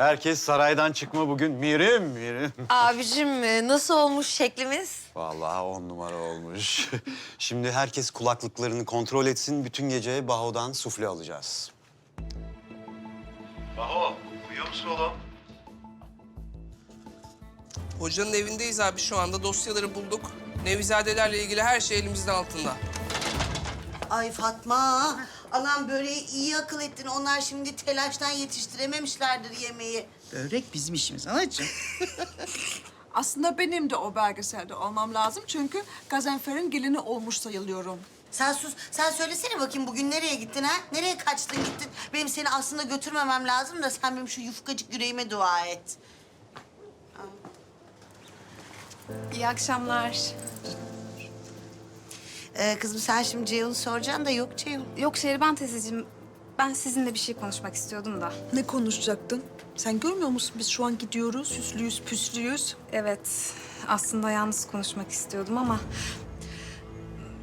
Herkes saraydan çıkma bugün. Mirim, mirim. Abicim e, nasıl olmuş şeklimiz? Vallahi on numara olmuş. Şimdi herkes kulaklıklarını kontrol etsin. Bütün gece Baho'dan sufle alacağız. Baho, uyuyor musun oğlum? Hocanın evindeyiz abi şu anda. Dosyaları bulduk. Nevizadelerle ilgili her şey elimizin altında. Ay Fatma, anam böreği iyi akıl ettin. Onlar şimdi telaştan yetiştirememişlerdir yemeği. Börek bizim işimiz anacığım. Aslında benim de o belgeselde olmam lazım çünkü Gazanfer'in gelini olmuş sayılıyorum. Sen sus, sen söylesene bakayım bugün nereye gittin ha? Nereye kaçtın gittin? Benim seni aslında götürmemem lazım da sen benim şu yufkacık yüreğime dua et. İyi akşamlar. Ee, kızım sen şimdi Ceyhun'u soracaksın da yok Ceyhun. Yok Şehriban teyzeciğim, ben sizinle bir şey konuşmak istiyordum da. Ne konuşacaktın? Sen görmüyor musun biz şu an gidiyoruz, süslüyüz, püslüyüz. Evet, aslında yalnız konuşmak istiyordum ama...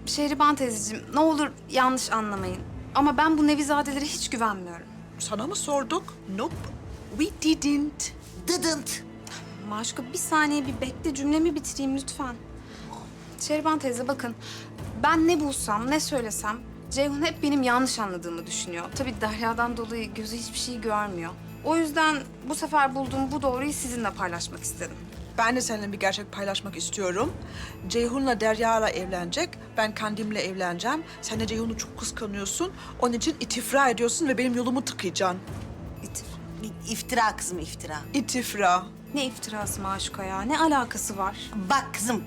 Şehriban teyzeciğim, ne olur yanlış anlamayın. Ama ben bu Nevizadelere hiç güvenmiyorum. Sana mı sorduk? Nope, we didn't. Dıdınt. Maşuka bir saniye bir bekle cümlemi bitireyim lütfen. Şehriban teyze bakın, ben ne bulsam, ne söylesem... Ceyhun hep benim yanlış anladığımı düşünüyor. Tabii Derya'dan dolayı gözü hiçbir şey görmüyor. O yüzden bu sefer bulduğum bu doğruyu sizinle paylaşmak istedim. Ben de seninle bir gerçek paylaşmak istiyorum. Ceyhun'la Derya'la evlenecek. Ben Kandem'le evleneceğim. Sen de Ceyhun'u çok kıskanıyorsun. Onun için itifra ediyorsun ve benim yolumu tıkayacaksın. İtif- İftira kızım iftira. İtifra. Ne iftirası Maşuka ya? Ne alakası var? Bak kızım,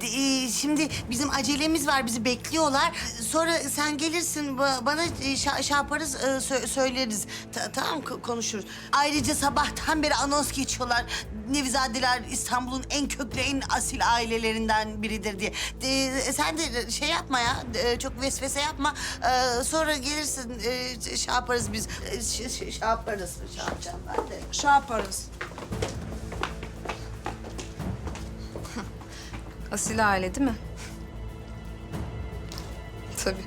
e, şimdi bizim acelemiz var, bizi bekliyorlar. Sonra sen gelirsin, ba- bana e, şey şey yaparız, e, sö- söyleriz. Ta- tamam ko- konuşuruz. Ayrıca sabahtan beri anons geçiyorlar. Nevizadeler İstanbul'un en köklü, en asil ailelerinden biridir diye. E, sen de şey yapma ya, e, çok vesvese yapma. E, sonra gelirsin, e, şey yaparız biz. E, şey, şey, şey yaparız, şey yapacağım ben de. Şey yaparız. Asil aile değil mi? Tabii.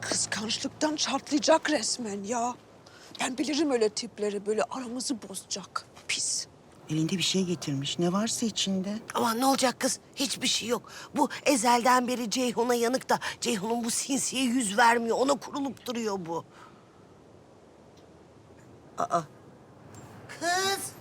Kıskançlıktan çatlayacak resmen ya. Ben bilirim öyle tipleri böyle aramızı bozacak. Pis. Elinde bir şey getirmiş. Ne varsa içinde. Aman ne olacak kız? Hiçbir şey yok. Bu ezelden beri Ceyhun'a yanık da Ceyhun'un bu sinsiye yüz vermiyor. Ona kurulup duruyor bu. Aa. Kız,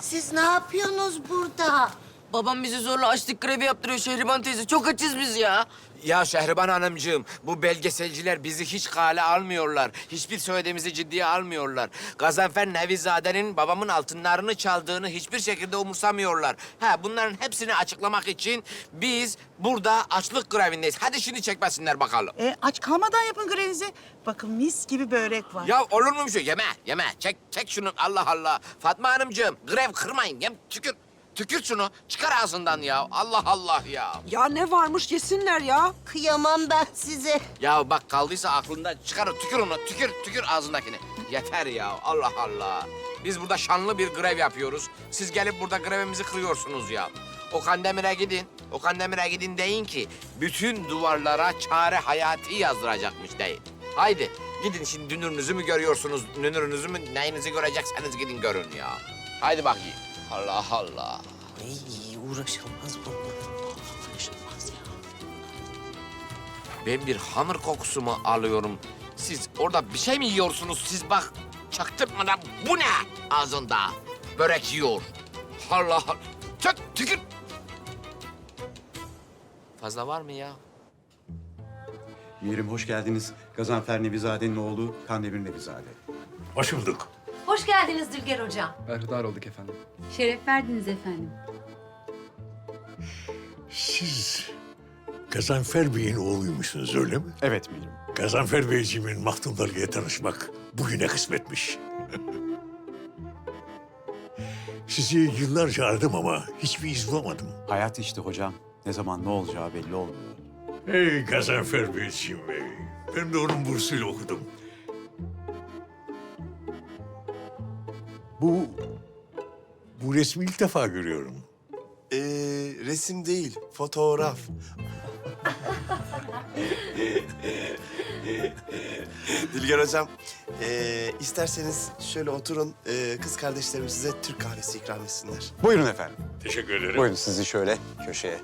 siz ne yapıyorsunuz burada? Babam bizi zorla açlık grevi yaptırıyor Şehriban teyze. Çok açız biz ya. Ya Şehriban Hanımcığım, bu belgeselciler bizi hiç kale almıyorlar. Hiçbir söylediğimizi ciddiye almıyorlar. Gazanfer Nevizade'nin babamın altınlarını çaldığını hiçbir şekilde umursamıyorlar. Ha, bunların hepsini açıklamak için biz burada açlık grevindeyiz. Hadi şimdi çekmesinler bakalım. E, aç kalmadan yapın grevinizi. Bakın mis gibi börek var. Ya olur mu bir şey? Yeme, yeme. Çek, çek şunu. Allah Allah. Fatma Hanımcığım, grev kırmayın. Yem, tükür. Tükür şunu. Çıkar ağzından ya. Allah Allah ya. Ya ne varmış yesinler ya. Kıyamam ben size. Ya bak kaldıysa aklında çıkar tükür onu tükür tükür ağzındakini. Yeter ya Allah Allah. Biz burada şanlı bir grev yapıyoruz. Siz gelip burada grevimizi kırıyorsunuz ya. O Kandemir'e gidin. O Kandemir'e gidin deyin ki bütün duvarlara çare hayati yazdıracakmış deyin. Haydi gidin şimdi dünürünüzü mü görüyorsunuz? Dünürünüzü mü neyinizi görecekseniz gidin görün ya. Haydi bakayım. Allah Allah. Ay uğraşılmaz bununla. Uğraşılmaz ya. Ben bir hamur kokusu mu alıyorum? Siz orada bir şey mi yiyorsunuz? Siz bak çaktırmadan bu ne ağzında? Börek yiyor. Allah Allah. Tök tükür. Fazla var mı ya? Mirim hoş geldiniz. Gazanfer Nevizade'nin oğlu Kandemir Nevizade. Hoş bulduk. Hoş geldiniz Dülger Hocam. Berhudar olduk efendim. Şeref verdiniz efendim. Siz Gazanfer Bey'in oğluymuşsunuz öyle mi? Evet Mirim. Gazanfer Beyciğimin mahdumlarıyla tanışmak bugüne kısmetmiş. Sizi yıllarca aradım ama hiçbir iz bulamadım. Hayat işte hocam. Ne zaman ne olacağı belli olmuyor. Hey Gazanfer Beyciğim bey. Ben de onun bursuyla okudum. Bu... Bu resmi ilk defa görüyorum. Ee, resim değil, fotoğraf. Dilger Hocam, Ee, isterseniz şöyle oturun. Ee, kız kardeşlerim size Türk kahvesi ikram etsinler. Buyurun efendim. Teşekkür ederim. Buyurun sizi şöyle köşeye.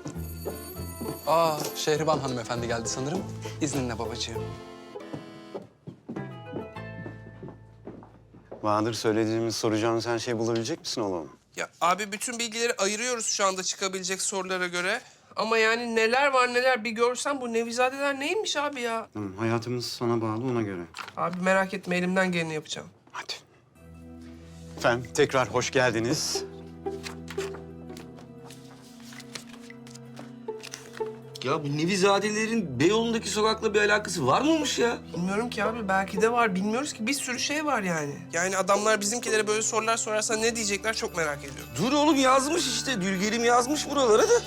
Aa, Şehriban hanımefendi geldi sanırım. İzninle babacığım. Bahadır söylediğimiz soracağımız her şeyi bulabilecek misin oğlum? Ya abi bütün bilgileri ayırıyoruz şu anda çıkabilecek sorulara göre. Ama yani neler var neler bir görsen bu Nevizadeler neymiş abi ya? Tamam hayatımız sana bağlı ona göre. Abi merak etme elimden geleni yapacağım. Hadi. Efendim tekrar hoş geldiniz. Ya bu Nevizadelerin Beyoğlu'ndaki sokakla bir alakası var mıymış ya? Bilmiyorum ki abi belki de var bilmiyoruz ki bir sürü şey var yani. Yani adamlar bizimkilere böyle sorular sorarsa ne diyecekler çok merak ediyorum. Dur oğlum yazmış işte. Dülgerim yazmış buralara da.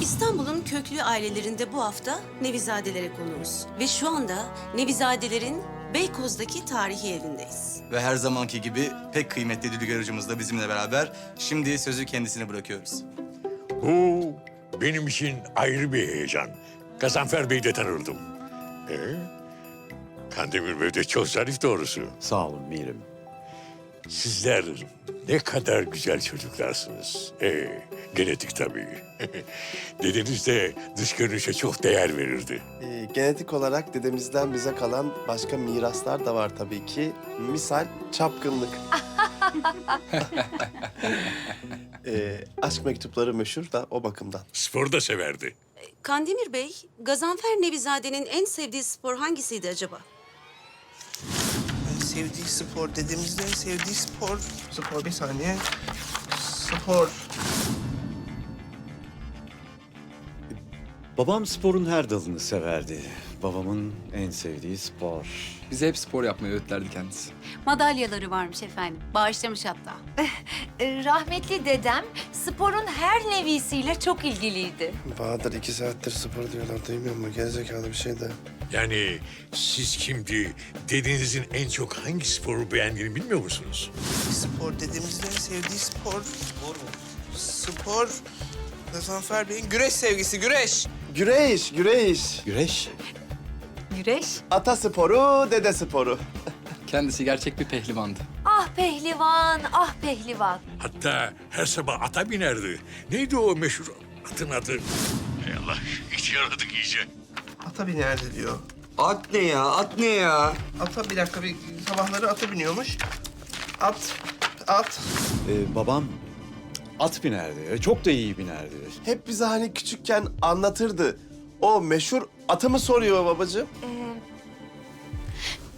İstanbul'un köklü ailelerinde bu hafta Nevizadelere konuğuz. Ve şu anda Nevizadelerin Beykoz'daki tarihi evindeyiz. Ve her zamanki gibi pek kıymetli Dülger hocamız da bizimle beraber. Şimdi sözü kendisine bırakıyoruz. Bu benim için ayrı bir heyecan. Gazanfer Bey'i de tanırdım. Ee, Kandemir Bey de çok zarif doğrusu. Sağ olun Mirim. Sizler ne kadar güzel çocuklarsınız. Ee, genetik tabii. Dedeniz de dış görünüşe çok değer verirdi. Ee, genetik olarak dedemizden bize kalan başka miraslar da var tabii ki. Misal çapkınlık. ee, aşk mektupları meşhur da o bakımdan. Spor da severdi. Kandemir Bey, Gazanfer Nevizade'nin en sevdiği spor hangisiydi acaba? En sevdiği spor dediğimizde en sevdiği spor. Spor bir saniye. Spor. Babam sporun her dalını severdi. Babamın en sevdiği spor. Bize hep spor yapmayı öğütlerdi kendisi. Madalyaları varmış efendim. Bağışlamış hatta. Ee, rahmetli dedem sporun her nevisiyle çok ilgiliydi. Bahadır iki saattir spor diyorlar duymuyor mu? Gerizekalı bir şey de. Yani siz şimdi dedenizin en çok hangi sporu beğendiğini bilmiyor musunuz? Spor dediğimizde en sevdiği spor. Spor mu? Spor. Gazanfer Bey'in güreş sevgisi, güreş. Güreş, güreş. Güreş. Güreş. Ata sporu, dede sporu. Kendisi gerçek bir pehlivandı. Ah pehlivan, ah pehlivan. Hatta her sabah ata binerdi. Neydi o meşhur atın adı? Hay Allah, hiç yaradık iyice. Ata binerdi diyor. At ne ya? At ne ya? Ata bir dakika bir sabahları ata biniyormuş. At, at. Ee, babam at binerdi. Çok da iyi binerdi. Hep bize hani küçükken anlatırdı. O meşhur atı mı soruyor babacığım?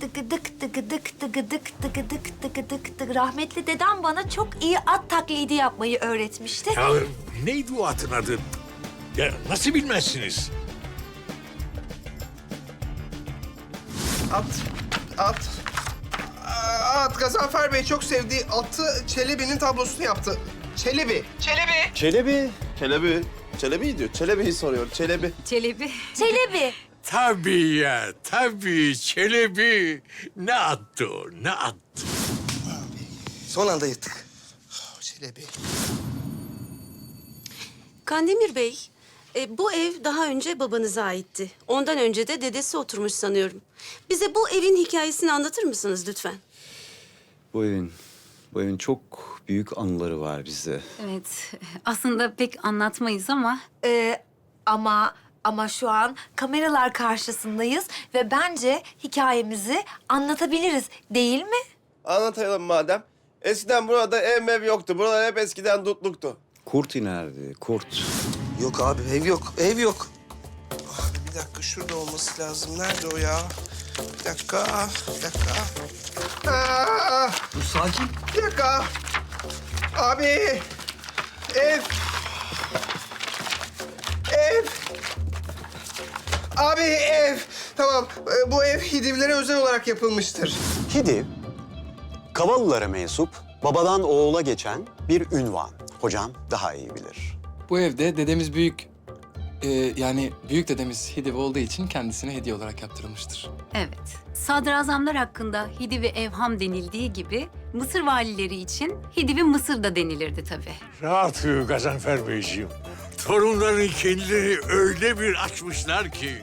Dıgıdık dıgıdık dıgıdık dıgıdık dıgıdık dık. Rahmetli dedem bana çok iyi at taklidi yapmayı öğretmişti. Ya neydi o atın adı? Ya nasıl bilmezsiniz? At, at. At, Gazanfer Bey çok sevdiği atı Çelebi'nin tablosunu yaptı. Çelebi. Çelebi. Çelebi. Çelebi. Çelebi diyor. Çelebi'yi soruyor. Çelebi. Çelebi. Çelebi. Tabii ya, tabii Çelebi. Ne attı o, ne attı? Son anda yırttık. Oh, Çelebi. Kandemir Bey, e, bu ev daha önce babanıza aitti. Ondan önce de dedesi oturmuş sanıyorum. Bize bu evin hikayesini anlatır mısınız lütfen? Bu evin, bu evin çok büyük anıları var bizde. Evet. Aslında pek anlatmayız ama Ee, ama ama şu an kameralar karşısındayız ve bence hikayemizi anlatabiliriz değil mi? Anlatayım madem. Eskiden burada ev mev yoktu. Buralar hep eskiden dutluktu. Kurt inerdi, kurt. Yok abi ev yok, ev yok. Abi bir dakika şurada olması lazım. Nerede o ya? Bir dakika, bir dakika. Aa, Dur sakin. bir dakika. Abi, ev. Ev. Abi ev. Tamam, e, bu ev Hidivlere özel olarak yapılmıştır. Hidiv, Kavalılara mensup, babadan oğula geçen bir ünvan. Hocam daha iyi bilir. Bu evde dedemiz büyük... e, yani büyük dedemiz Hidiv olduğu için kendisine hediye olarak yaptırılmıştır. evet. Sadrazamlar hakkında Hidivi Evham denildiği gibi Mısır valileri için Hidivi Mısır da denilirdi tabii. Rahat uyu Gazanfer Beyciğim. Torunların kendileri öyle bir açmışlar ki.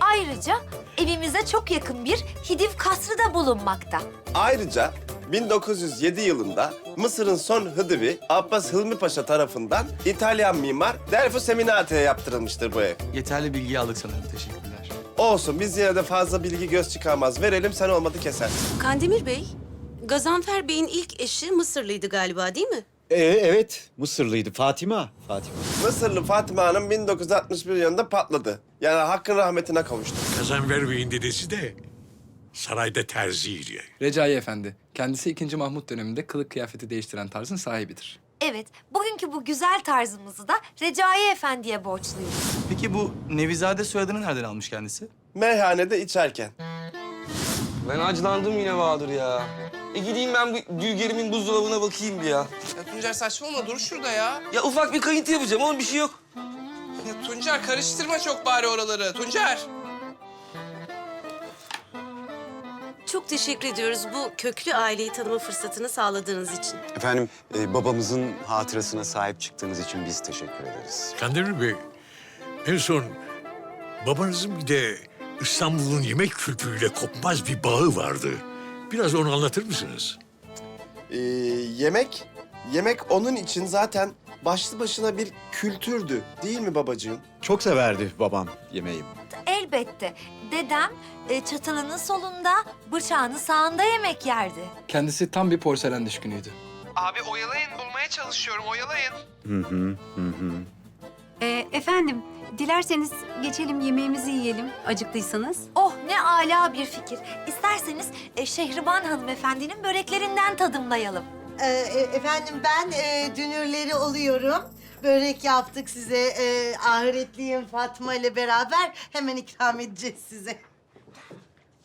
Ayrıca evimize çok yakın bir Hidiv kasrı da bulunmakta. Ayrıca 1907 yılında Mısır'ın son hıdıvi Abbas Hılmi Paşa tarafından İtalyan mimar Delfo Seminate'ye yaptırılmıştır bu ev. Yeterli bilgiyi aldık sanırım. Teşekkürler. Olsun biz yine de fazla bilgi göz çıkarmaz. Verelim sen olmadı kesersin. Kandemir Bey, Gazanfer Bey'in ilk eşi Mısırlıydı galiba değil mi? Ee, evet, Mısırlıydı. Fatima. Fatima. Mısırlı Fatıma Hanım 1961 yılında patladı. Yani hakkın rahmetine kavuştu. Gazanfer Bey'in dedesi de sarayda terziydi. Recai Efendi. Kendisi 2. Mahmut döneminde kılık kıyafeti değiştiren tarzın sahibidir. Evet, bugünkü bu güzel tarzımızı da Recai Efendi'ye borçluyuz. Peki bu Nevizade soyadını nereden almış kendisi? Meyhanede içerken. Ben acılandım yine Bahadır ya. E gideyim ben bu Gülger'imin buzdolabına bakayım bir ya. Ya Tuncer saçmalama dur şurada ya. Ya ufak bir kayıntı yapacağım oğlum bir şey yok. Ya Tuncer karıştırma çok bari oraları. Tuncer. Çok teşekkür ediyoruz bu köklü aileyi tanıma fırsatını sağladığınız için. Efendim e, babamızın hatırasına sahip çıktığınız için biz teşekkür ederiz. Kandemir Bey, en son babanızın bir de İstanbul'un yemek kültürüyle kopmaz bir bağı vardı. Biraz onu anlatır mısınız? Ee, yemek, yemek onun için zaten başlı başına bir kültürdü. Değil mi babacığım? Çok severdi babam yemeği. Elbette. Dedem e, çatalının solunda, bıçağını sağında yemek yerdi. Kendisi tam bir porselen düşkünüydü. Abi oyalayın bulmaya çalışıyorum oyalayın. Hı hı, hı hı. Ee, efendim, dilerseniz geçelim yemeğimizi yiyelim acıktıysanız. Oh ne ala bir fikir. İsterseniz e, Şehriban hanımefendinin böreklerinden tadımlayalım. Ee, e- efendim ben e, dünürleri oluyorum. Börek yaptık size. E, ahiretliyim Fatma ile beraber hemen ikram edeceğiz size.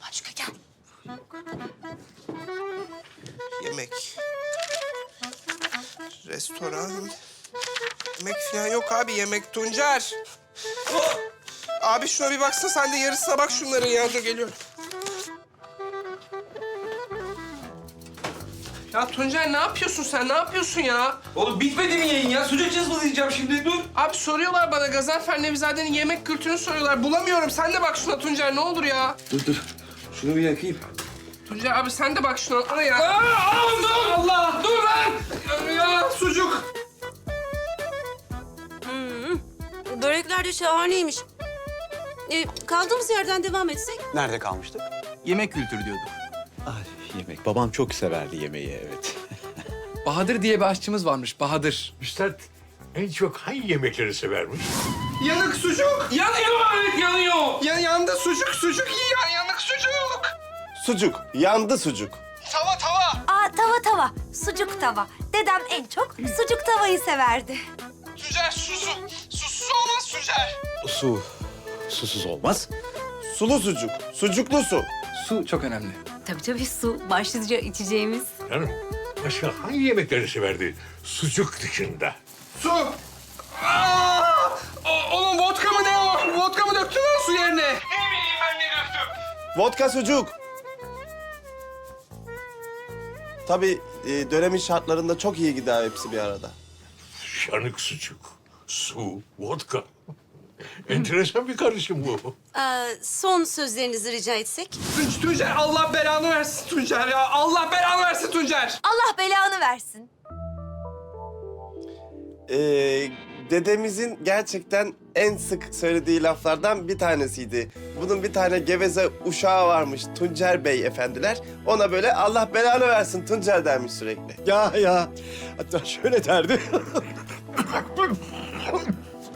Başka gel. Yemek. Restoran. Yemek falan yok abi yemek Tuncer. Oh! Abi şuna bir baksana sen de yarısına bak şunların ya dur geliyorum. Ya Tuncer ne yapıyorsun sen? Ne yapıyorsun ya? Oğlum bitmedi mi yayın ya? Sucuk cızmalayacağım şimdi dur. Abi soruyorlar bana Gazanfer Nevizade'nin yemek kültürünü soruyorlar. Bulamıyorum. Sen de bak şuna Tuncer ne olur ya. Dur dur. Şunu bir yakayım. Tuncer abi sen de bak şuna. Ana ya. Aa, Allah Allah. Dur lan. Ya sucuk. Hmm, börekler de şahaneymiş. Ee, kaldığımız yerden devam etsek? Nerede kalmıştık? Yemek kültürü diyorduk. Ay, yemek. Babam çok severdi yemeği, evet. Bahadır diye bir aşçımız varmış. Bahadır. Üstad en çok hangi yemekleri severmiş? Yanık sucuk. Yanıyor evet yanıyor. Ya yandı sucuk. Sucuk ya. Yanık sucuk. Sucuk, yandı sucuk. Tava tava. Aa tava tava, sucuk tava. Dedem en çok sucuk tavayı severdi. Tuncer susu. Susuz olmaz Tuncer. Su, susuz olmaz. Sulu sucuk, sucuklu su. Su çok önemli. Tabii tabii su, başlıca içeceğimiz. Canım, başka hangi yemekleri severdi? Sucuk dışında. Su. Aa! O, oğlum vodka mı ne o? Vodka mı döktün lan su yerine? Ne bileyim ben ne döktüm. Vodka sucuk. Tabii e, dönemin şartlarında çok iyi gider hepsi bir arada. Şanık sucuk, su, vodka. Enteresan bir karışım bu. Ee, son sözlerinizi rica etsek? Tun- Tuncer Allah belanı versin Tuncer ya. Allah belanı versin Tuncer. Allah belanı versin. Ee, dedemizin gerçekten en sık söylediği laflardan bir tanesiydi. Bunun bir tane geveze uşağı varmış Tuncer Bey efendiler. Ona böyle Allah belanı versin Tuncer dermiş sürekli. Ya ya. Hatta şöyle derdi.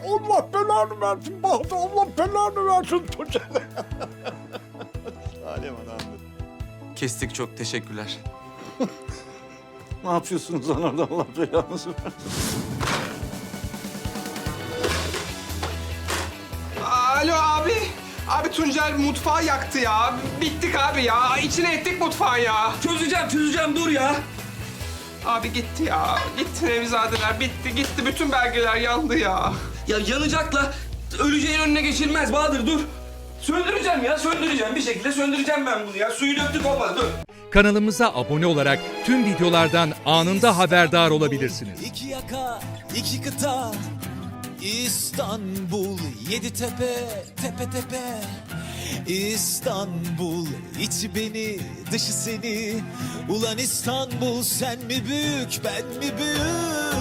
Allah belanı versin Bahtı, Allah belanı versin Tuncel. Alem adamdır. Kestik çok teşekkürler. Ne yapıyorsunuz lan orada Allah belanızı versin. Alo abi. Abi Tuncer mutfağı yaktı ya. Bittik abi ya. İçine ettik mutfağı ya. Çözeceğim çözeceğim dur ya. Abi gitti ya. Gitti Nevizadeler. Bitti gitti. Bütün belgeler yandı ya. Ya yanacakla öleceğin önüne geçilmez Bahadır dur. Söndüreceğim ya söndüreceğim bir şekilde söndüreceğim ben bunu ya. Suyu döktük olmadı dur. Kanalımıza abone olarak tüm videolardan anında haberdar olabilirsiniz. İki yaka, iki kıta, İstanbul, yedi tepe, tepe tepe. İstanbul içi beni dışı seni Ulan İstanbul sen mi büyük ben mi büyük